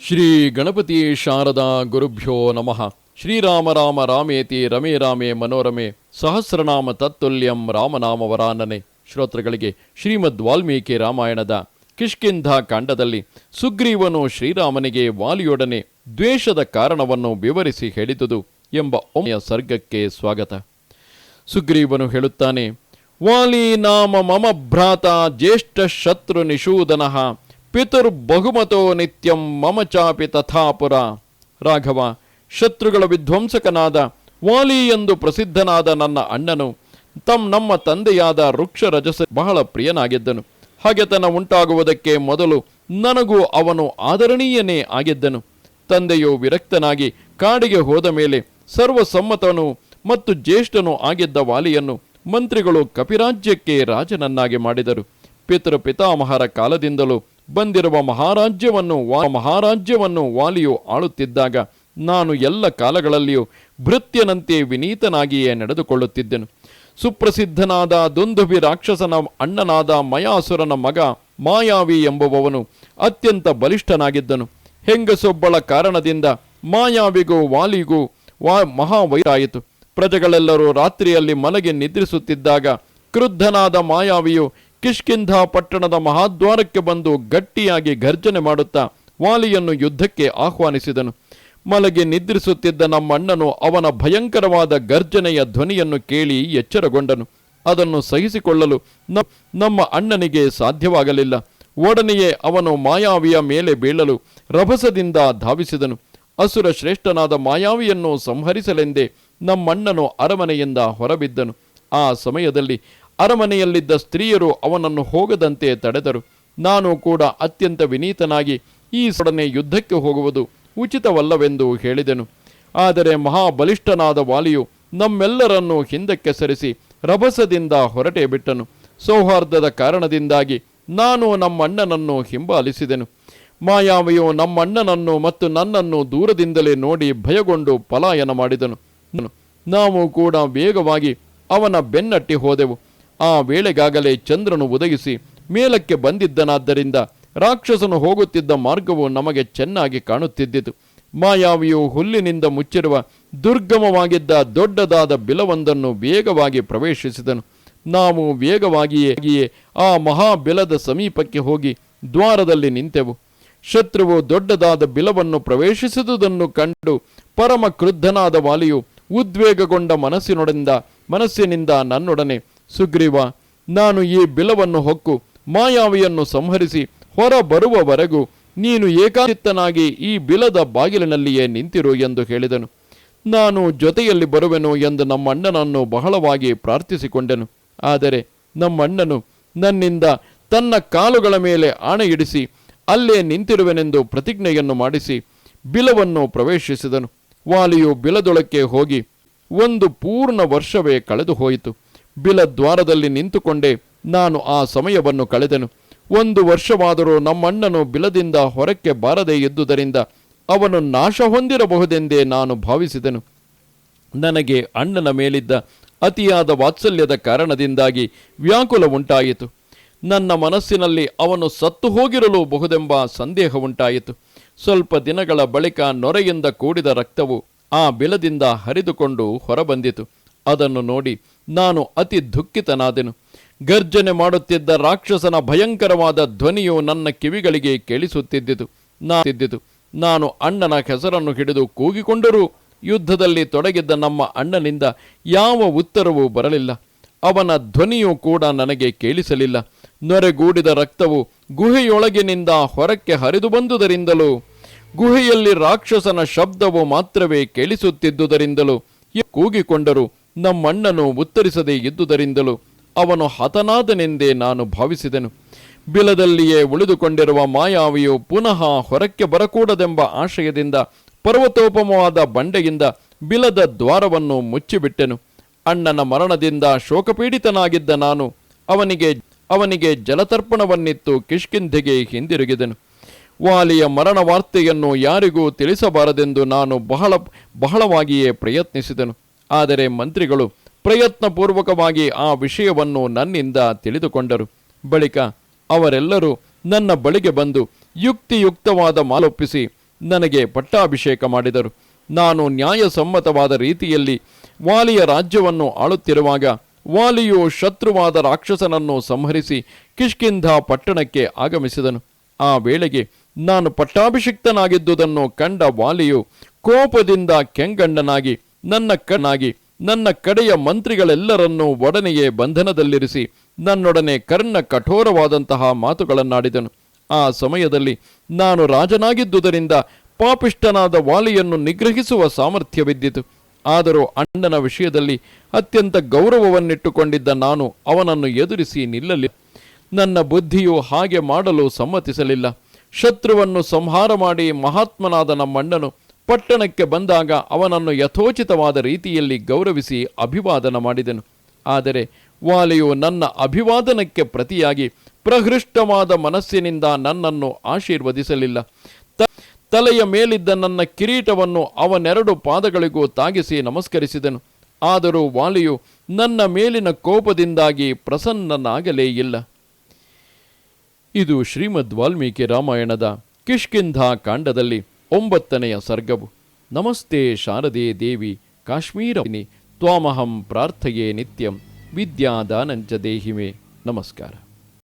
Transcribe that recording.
ಶ್ರೀ ಗಣಪತಿ ಶಾರದಾ ಗುರುಭ್ಯೋ ನಮಃ. ಶ್ರೀರಾಮ ರಾಮ ರಾಮೇತಿ ರಮೇ ರಾಮೇ ಮನೋರಮೆ ಸಹಸ್ರನಾಮ ತತ್ತುಲ್ಯಂ ರಾಮನಾಮವರಾನನೆ. ಶ್ರೋತೃಗಳಿಗೆ ಶ್ರೀಮದ್ ವಾಲ್ಮೀಕಿ ರಾಮಾಯಣದ ಕಿಷ್ಕಿಂಧ ಕಾಂಡದಲ್ಲಿ ಸುಗ್ರೀವನು ಶ್ರೀರಾಮನಿಗೆ ವಾಲಿಯೊಡನೆ ದ್ವೇಷದ ಕಾರಣವನ್ನು ವಿವರಿಸಿ ಹೇಳಿದುದು ಎಂಬ ಒಮ್ಮೆಯ ಸರ್ಗಕ್ಕೆ ಸ್ವಾಗತ. ಸುಗ್ರೀವನು ಹೇಳುತ್ತಾನೆ, ವಾಲಿ ನಾಮ ಮಮ ಭ್ರಾತ ಜ್ಯೇಷ್ಠ ಶತ್ರು ನಿಷೂದನಃ. ಪಿತುರ್ ಬಹುಮತೋ ನಿತ್ಯಂ ಮಮ ಚಾಪಿ ತಥಾಪುರ ರಾಘವ, ಶತ್ರುಗಳ ವಿಧ್ವಂಸಕನಾದ ವಾಲಿ ಎಂದು ಪ್ರಸಿದ್ಧನಾದ ನನ್ನ ಅಣ್ಣನು, ತಮ್ ನಮ್ಮ ತಂದೆಯಾದ ವೃಕ್ಷ ರಜಸ ಬಹಳ ಪ್ರಿಯನಾಗಿದ್ದನು. ಹಾಗೆತನ ಉಂಟಾಗುವುದಕ್ಕೆ ಮೊದಲು ನನಗೂ ಅವನು ಆದರಣೀಯನೇ ಆಗಿದ್ದನು. ತಂದೆಯು ವಿರಕ್ತನಾಗಿ ಕಾಡಿಗೆ ಹೋದ ಮೇಲೆ ಸರ್ವಸಮ್ಮತನು ಮತ್ತು ಜ್ಯೇಷ್ಠನು ಆಗಿದ್ದ ವಾಲಿಯನ್ನು ಮಂತ್ರಿಗಳು ಕಪಿರಾಜ್ಯಕ್ಕೆ ರಾಜನನ್ನಾಗಿ ಮಾಡಿದರು. ಪಿತೃ ಪಿತಾಮಹರ ಕಾಲದಿಂದಲೂ ಬಂದಿರುವ ಮಹಾರಾಜ್ಯವನ್ನು ಮಹಾರಾಜ್ಯವನ್ನು ವಾಲಿಯು ಆಳುತ್ತಿದ್ದಾಗ ನಾನು ಎಲ್ಲ ಕಾಲಗಳಲ್ಲಿಯೂ ಭೃತ್ಯನಂತೆ ವಿನೀತನಾಗಿಯೇ ನಡೆದುಕೊಳ್ಳುತ್ತಿದ್ದೆನು. ಸುಪ್ರಸಿದ್ಧನಾದ ದುಂದುಭಿ ರಾಕ್ಷಸನ ಅಣ್ಣನಾದ ಮಯಾಸುರನ ಮಗ ಮಾಯಾವಿ ಎಂಬುವವನು ಅತ್ಯಂತ ಬಲಿಷ್ಠನಾಗಿದ್ದನು. ಹೆಂಗಸೊಬ್ಬಳ ಕಾರಣದಿಂದ ಮಾಯಾವಿಗೂ ವಾಲಿಗೂ ವಾ ಮಹಾವೈರಾಯಿತು. ಪ್ರಜೆಗಳೆಲ್ಲರೂ ರಾತ್ರಿಯಲ್ಲಿ ಮಲಗಿ ನಿದ್ರಿಸುತ್ತಿದ್ದಾಗ ಕ್ರುದ್ಧನಾದ ಮಾಯಾವಿಯು ಕಿಷ್ಕಿಂಧ ಪಟ್ಟಣದ ಮಹಾದ್ವಾರಕ್ಕೆ ಬಂದು ಗಟ್ಟಿಯಾಗಿ ಗರ್ಜನೆ ಮಾಡುತ್ತಾ ವಾಲಿಯನ್ನು ಯುದ್ಧಕ್ಕೆ ಆಹ್ವಾನಿಸಿದನು. ಮಲಗಿ ನಿದ್ರಿಸುತ್ತಿದ್ದ ನಮ್ಮಣ್ಣನು ಅವನ ಭಯಂಕರವಾದ ಗರ್ಜನೆಯ ಧ್ವನಿಯನ್ನು ಕೇಳಿ ಎಚ್ಚರಗೊಂಡನು. ಅದನ್ನು ಸಹಿಸಿಕೊಳ್ಳಲು ನಮ್ಮ ಅಣ್ಣನಿಗೆ ಸಾಧ್ಯವಾಗಲಿಲ್ಲ. ಒಡನೆಯೇ ಅವನು ಮಾಯಾವಿಯ ಮೇಲೆ ಬೀಳಲು ರಭಸದಿಂದ ಧಾವಿಸಿದನು. ಅಸುರ ಶ್ರೇಷ್ಠನಾದ ಮಾಯಾವಿಯನ್ನು ಸಂಹರಿಸಲೆಂದೇ ನಮ್ಮಣ್ಣನು ಅರಮನೆಯಿಂದ ಹೊರಬಿದ್ದನು. ಆ ಸಮಯದಲ್ಲಿ ಅರಮನೆಯಲ್ಲಿದ್ದ ಸ್ತ್ರೀಯರು ಅವನನ್ನು ಹೋಗದಂತೆ ತಡೆದರು. ನಾನು ಕೂಡ ಅತ್ಯಂತ ವಿನೀತನಾಗಿ ಈ ಸೊಡನೆ ಯುದ್ಧಕ್ಕೆ ಹೋಗುವುದು ಉಚಿತವಲ್ಲವೆಂದು ಹೇಳಿದೆನು. ಆದರೆ ಮಹಾಬಲಿಷ್ಠನಾದ ವಾಲಿಯು ನಮ್ಮೆಲ್ಲರನ್ನು ಹಿಂದಕ್ಕೆ ಸರಿಸಿ ರಭಸದಿಂದ ಹೊರಟೇ ಬಿಟ್ಟನು. ಸೌಹಾರ್ದದ ಕಾರಣದಿಂದಾಗಿ ನಾನು ನಮ್ಮಣ್ಣನನ್ನು ಹಿಂಬಾಲಿಸಿದೆನು. ಮಾಯಾವಿಯು ನಮ್ಮಣ್ಣನನ್ನು ಮತ್ತು ನನ್ನನ್ನು ದೂರದಿಂದಲೇ ನೋಡಿ ಭಯಗೊಂಡು ಪಲಾಯನ ಮಾಡಿದನು. ನಾವು ಕೂಡ ವೇಗವಾಗಿ ಅವನ ಬೆನ್ನಟ್ಟಿ ಹೋದೆವು. ಆ ವೇಳೆಗಾಗಲೇ ಚಂದ್ರನು ಉದಯಿಸಿ ಮೇಲಕ್ಕೆ ಬಂದಿದ್ದನಾದ್ದರಿಂದ ರಾಕ್ಷಸನು ಹೋಗುತ್ತಿದ್ದ ಮಾರ್ಗವು ನಮಗೆ ಚೆನ್ನಾಗಿ ಕಾಣುತ್ತಿದ್ದಿತು. ಮಾಯಾವಿಯು ಹುಲ್ಲಿನಿಂದ ಮುಚ್ಚಿರುವ ದುರ್ಗಮವಾಗಿದ್ದ ದೊಡ್ಡದಾದ ಬಿಲವೊಂದನ್ನು ವೇಗವಾಗಿ ಪ್ರವೇಶಿಸಿದನು. ನಾವು ವೇಗವಾಗಿಯೇ ಆ ಮಹಾಬಿಲದ ಸಮೀಪಕ್ಕೆ ಹೋಗಿ ದ್ವಾರದಲ್ಲಿ ನಿಂತೆವು. ಶತ್ರುವು ದೊಡ್ಡದಾದ ಬಿಲವನ್ನು ಪ್ರವೇಶಿಸಿದುದನ್ನು ಕಂಡು ಪರಮ ಕ್ರುದ್ಧನಾದ ವಾಲಿಯು ಉದ್ವೇಗಗೊಂಡ ಮನಸ್ಸಿನೊಡನಿಂದ ಮನಸ್ಸಿನಿಂದ ನನ್ನೊಡನೆ ಸುಗ್ರೀವ, ನಾನು ಈ ಬಿಲವನ್ನು ಹೊಕ್ಕು, ಮಾಯಾವಿಯನ್ನು ಸಂಹರಿಸಿ ಹೊರ ಬರುವವರೆಗೂ ನೀನು ಏಕಾಚಿತ್ತನಾಗಿ ಈ ಬಿಲದ ಬಾಗಿಲಿನಲ್ಲಿಯೇ ನಿಂತಿರು ಎಂದು ಹೇಳಿದನು. ನಾನು ಜೊತೆಯಲ್ಲಿ ಬರುವೆನು ಎಂದು ನಮ್ಮಣ್ಣನನ್ನು ಬಹಳವಾಗಿ ಪ್ರಾರ್ಥಿಸಿಕೊಂಡೆನು. ಆದರೆ ನಮ್ಮಣ್ಣನು ನನ್ನಿಂದ ತನ್ನ ಕಾಲುಗಳ ಮೇಲೆ ಆಣೆ ಇಡಿಸಿ ಅಲ್ಲೇ ನಿಂತಿರುವೆನೆಂದು ಪ್ರತಿಜ್ಞೆಯನ್ನು ಮಾಡಿಸಿ ಬಿಲವನ್ನು ಪ್ರವೇಶಿಸಿದನು. ವಾಲಿಯು ಬಿಲದೊಳಕ್ಕೆ ಹೋಗಿ ಒಂದು ಪೂರ್ಣ ವರ್ಷವೇ ಕಳೆದು ಹೋಯಿತು ಬಿಲ ದ್ವಾರದಲ್ಲಿ ನಿಂತುಕೊಂಡೇ ನಾನು ಆ ಸಮಯವನ್ನು ಕಳೆದೆನು. ಒಂದು ವರ್ಷವಾದರೂ ನಮ್ಮಣ್ಣನು ಬಿಲದಿಂದ ಹೊರಕ್ಕೆ ಬಾರದೇ ಇದ್ದುದರಿಂದ ಅವನು ನಾಶ ಹೊಂದಿರಬಹುದೆಂದೇ ನಾನು ಭಾವಿಸಿದೆನು. ನನಗೆ ಅಣ್ಣನ ಮೇಲಿದ್ದ ಅತಿಯಾದ ವಾತ್ಸಲ್ಯದ ಕಾರಣದಿಂದಾಗಿ ವ್ಯಾಕುಲ ಉಂಟಾಯಿತು. ನನ್ನ ಮನಸ್ಸಿನಲ್ಲಿ ಅವನು ಸತ್ತು ಹೋಗಿರಲು ಬಹುದೆಂಬ ಸಂದೇಹ ಉಂಟಾಯಿತು. ಸ್ವಲ್ಪ ದಿನಗಳ ಬಳಿಕ ನೊರೆಯಿಂದ ಕೂಡಿದ ರಕ್ತವು ಆ ಬಿಲದಿಂದ ಹರಿದುಕೊಂಡು ಹೊರಬಂದಿತು. ಅದನ್ನು ನೋಡಿ ನಾನು ಅತಿ ದುಃಖಿತನಾದೆನು. ಗರ್ಜನೆ ಮಾಡುತ್ತಿದ್ದ ರಾಕ್ಷಸನ ಭಯಂಕರವಾದ ಧ್ವನಿಯು ನನ್ನ ಕಿವಿಗಳಿಗೆ ಕೇಳಿಸುತ್ತಿದ್ದಿತು. ನಾ ತಿದ್ದಿತು. ನಾನು ಅಣ್ಣನ ಹೆಸರನ್ನು ಹಿಡಿದು ಕೂಗಿಕೊಂಡರೂ ಯುದ್ಧದಲ್ಲಿ ತೊಡಗಿದ್ದ ನಮ್ಮ ಅಣ್ಣನಿಂದ ಯಾವ ಉತ್ತರವೂ ಬರಲಿಲ್ಲ. ಅವನ ಧ್ವನಿಯೂ ಕೂಡ ನನಗೆ ಕೇಳಿಸಲಿಲ್ಲ. ನೊರೆಗೂಡಿದ ರಕ್ತವು ಗುಹೆಯೊಳಗಿನಿಂದ ಹೊರಕ್ಕೆ ಹರಿದು ಬಂದುದರಿಂದಲೂ, ಗುಹೆಯಲ್ಲಿ ರಾಕ್ಷಸನ ಶಬ್ದವು ಮಾತ್ರವೇ ಕೇಳಿಸುತ್ತಿದ್ದುದರಿಂದಲೂ ಕೂಗಿಕೊಂಡರು ನಮ್ಮಣ್ಣನು ಉತ್ತರಿಸದೆ ಇದ್ದುದರಿಂದಲೂ ಅವನು ಹತನಾದನೆಂದೇ ನಾನು ಭಾವಿಸಿದೆನು. ಬಿಲದಲ್ಲಿಯೇ ಉಳಿದುಕೊಂಡಿರುವ ಮಾಯಾವಿಯು ಪುನಃ ಹೊರಕ್ಕೆ ಬರಕೂಡದೆಂಬ ಆಶಯದಿಂದ ಪರ್ವತೋಪಮವಾದ ಬಂಡೆಯಿಂದ ಬಿಲದ ದ್ವಾರವನ್ನು ಮುಚ್ಚಿಬಿಟ್ಟೆನು. ಅಣ್ಣನ ಮರಣದಿಂದ ಶೋಕಪೀಡಿತನಾಗಿದ್ದ ನಾನು ಅವನಿಗೆ ಅವನಿಗೆ ಜಲತರ್ಪಣವನ್ನಿತ್ತು ಕಿಷ್ಕಿಂಧೆಗೆ ಹಿಂದಿರುಗಿದೆನು. ವಾಲಿಯ ಮರಣ ವಾರ್ತೆಯನ್ನು ಯಾರಿಗೂ ತಿಳಿಸಬಾರದೆಂದು ನಾನು ಬಹಳ, ಬಹಳವಾಗಿಯೇ ಪ್ರಯತ್ನಿಸಿದೆನು. ಆದರೆ ಮಂತ್ರಿಗಳು ಪ್ರಯತ್ನಪೂರ್ವಕವಾಗಿ ಆ ವಿಷಯವನ್ನು ನನ್ನಿಂದ ತಿಳಿದುಕೊಂಡರು. ಬಳಿಕ ಅವರೆಲ್ಲರೂ ನನ್ನ ಬಳಿಗೆ ಬಂದು ಯುಕ್ತಿಯುಕ್ತವಾದ ಮಾಲೊಪ್ಪಿಸಿ ನನಗೆ ಪಟ್ಟಾಭಿಷೇಕ ಮಾಡಿದರು. ನಾನು ನ್ಯಾಯಸಮ್ಮತವಾದ ರೀತಿಯಲ್ಲಿ ವಾಲಿಯ ರಾಜ್ಯವನ್ನು ಆಳುತ್ತಿರುವಾಗ ವಾಲಿಯು ಶತ್ರುವಾದ ರಾಕ್ಷಸನನ್ನು ಸಂಹರಿಸಿ ಕಿಷ್ಕಿಂಧ ಪಟ್ಟಣಕ್ಕೆ ಆಗಮಿಸಿದನು. ಆ ವೇಳೆಗೆ ನಾನು ಪಟ್ಟಾಭಿಷಿಕ್ತನಾಗಿದ್ದುದನ್ನು ಕಂಡ ವಾಲಿಯು ಕೋಪದಿಂದ ಕೆಂಗಣ್ಣನಾಗಿ ನನ್ನ ಕಣ್ಣಾಗಿ, ನನ್ನ ಕಡೆಯ ಮಂತ್ರಿಗಳೆಲ್ಲರನ್ನೂ ಒಡನೆಯೇ ಬಂಧನದಲ್ಲಿರಿಸಿ, ನನ್ನೊಡನೆ ಕರ್ಣ ಕಠೋರವಾದಂತಹ ಮಾತುಗಳನ್ನಾಡಿದನು. ಆ ಸಮಯದಲ್ಲಿ ನಾನು ರಾಜನಾಗಿದ್ದುದರಿಂದ ಪಾಪಿಷ್ಟನಾದ ವಾಲಿಯನ್ನು ನಿಗ್ರಹಿಸುವ ಸಾಮರ್ಥ್ಯವಿದ್ದಿತು. ಆದರೂ ಅಣ್ಣನ ವಿಷಯದಲ್ಲಿ ಅತ್ಯಂತ ಗೌರವವನ್ನಿಟ್ಟುಕೊಂಡಿದ್ದ ನಾನು ಅವನನ್ನು ಎದುರಿಸಿ ನಿಲ್ಲಲಿ. ನನ್ನ ಬುದ್ಧಿಯು ಹಾಗೆ ಮಾಡಲು ಸಮ್ಮತಿಸಲಿಲ್ಲ. ಶತ್ರುವನ್ನು ಸಂಹಾರ ಮಾಡಿ ಮಹಾತ್ಮನಾದ ನಮ್ಮಣ್ಣನು ಪಟ್ಟಣಕ್ಕೆ ಬಂದಾಗ ಅವನನ್ನು ಯಥೋಚಿತವಾದ ರೀತಿಯಲ್ಲಿ ಗೌರವಿಸಿ ಅಭಿವಾದನ ಮಾಡಿದನು. ಆದರೆ ವಾಲೆಯು ನನ್ನ ಅಭಿವಾದನಕ್ಕೆ ಪ್ರತಿಯಾಗಿ ಪ್ರಹೃಷ್ಟವಾದ ಮನಸ್ಸಿನಿಂದ ನನ್ನನ್ನು ಆಶೀರ್ವದಿಸಲಿಲ್ಲ. ತಲೆಯ ಮೇಲಿದ್ದ ನನ್ನ ಕಿರೀಟವನ್ನು ಅವನೆರಡು ಪಾದಗಳಿಗೂ ತಾಗಿಸಿ ನಮಸ್ಕರಿಸಿದನು. ಆದರೂ ವಾಲಿಯು ನನ್ನ ಮೇಲಿನ ಕೋಪದಿಂದಾಗಿ ಪ್ರಸನ್ನನಾಗಲೇ ಇಲ್ಲ. ಇದು ಶ್ರೀಮದ್ ವಾಲ್ಮೀಕಿ ರಾಮಾಯಣದ ಕಿಷ್ಕಿಂಧಾ ಕಾಂಡದಲ್ಲಿ ಒಂಬತ್ತನೆಯ ಸರ್ಗವು. ನಮಸ್ತೆ ಶಾರದೆ ದೇವಿ ಕಾಶ್ಮೀರವಿನಿ ತ್ವಾಮಹಂ ಪ್ರಾರ್ಥಯೇ ನಿತ್ಯಂ ವಿದ್ಯಾದಾನಂಚ ದೇಹಿಮೆ. ನಮಸ್ಕಾರ.